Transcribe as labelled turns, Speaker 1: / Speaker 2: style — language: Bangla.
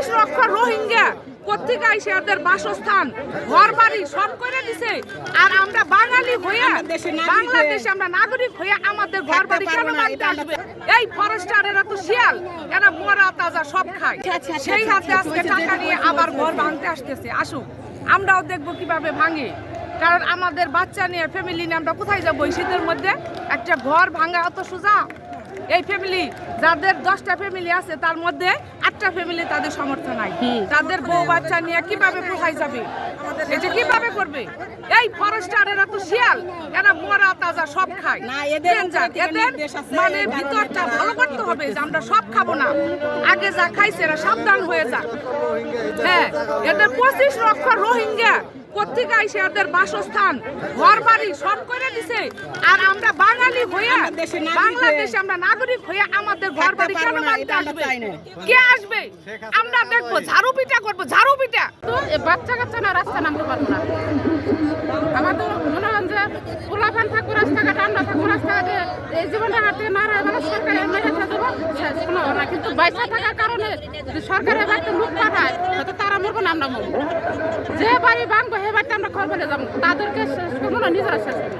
Speaker 1: পঁচিশ লক্ষ রোহিঙ্গা কোথেকে আইসে ওদের বাসস্থান ঘর বাড়ি সব করে দিছে। আর আমরা বাঙালি হয়ে বাংলাদেশে আমরা নাগরিক হয়ে আমাদের ঘর বাড়ি কেন মানতে আসবে? এই ফরেস্টার এরা তো শিয়াল এরা মরা তাজা সব খায়। সেই হাতে আজকে টাকা নিয়ে আবার ঘর ভাঙতে আসতেছে। আসুক আমরাও দেখব কীভাবে ভাঙে। কারণ আমাদের বাচ্চা নিয়ে ফ্যামিলি নিয়ে আমরা কোথায় যাব? এই শীতের মধ্যে একটা ঘর ভাঙা অত সোজা? এই ফ্যামিলি যাদের দশটা ফ্যামিলি আছে তার মধ্যে আটটা ফ্যামিলি তাদের সমর্থন নাই। তাদের বউ বাচ্চা নিয়ে কীভাবে কোথায় যাবে? এটা কীভাবে করবে? এই ফরেস্টার এরা তো শিয়াল এরা মরা তাজা সব খায়।
Speaker 2: না, এদের
Speaker 1: মানে ভিতরটা ভালো করতে হবে যে আমরা সব খাব না। আগে যা খাইছে এরা সাবধান হয়ে যাক হ্যাঁ এদের পঁচিশ লক্ষ রোহিঙ্গা। আইসে এদের বাসস্থান ঘর বাড়ি সব করে দিছে। আর আমরা বাঙালি হয়ে
Speaker 2: আমার
Speaker 1: বাংলাদেশে আমরা নাগরিক হয়ে আমাদের ঘর বাড়ি কেন মানতে আসবে? কে আসবে? আমরা দেখব ঝাড়ু পিটা করব ঝাড়ু পিটা
Speaker 3: তো বাচ্চা কাচ্চা না রাস্তা নামতে পারব না। আমাদের মনে হয় যে পোলাপান থাকব রাস্তাঘাট আমরা থাকব রাস্তাঘাটে এই জীবনটা হাতে না রয়ে সরকারের মেরে দেবো কিন্তু পয়সা থাকার কারণে সরকারের বাড়িতে লোক পাঠায় তারা মরবো না, আমরা যে বাড়ি ভাঙবো সে বাড়িতে আমরা খবর যাব। তাদেরকে শেষ করব না, নিজেরা শেষ করব।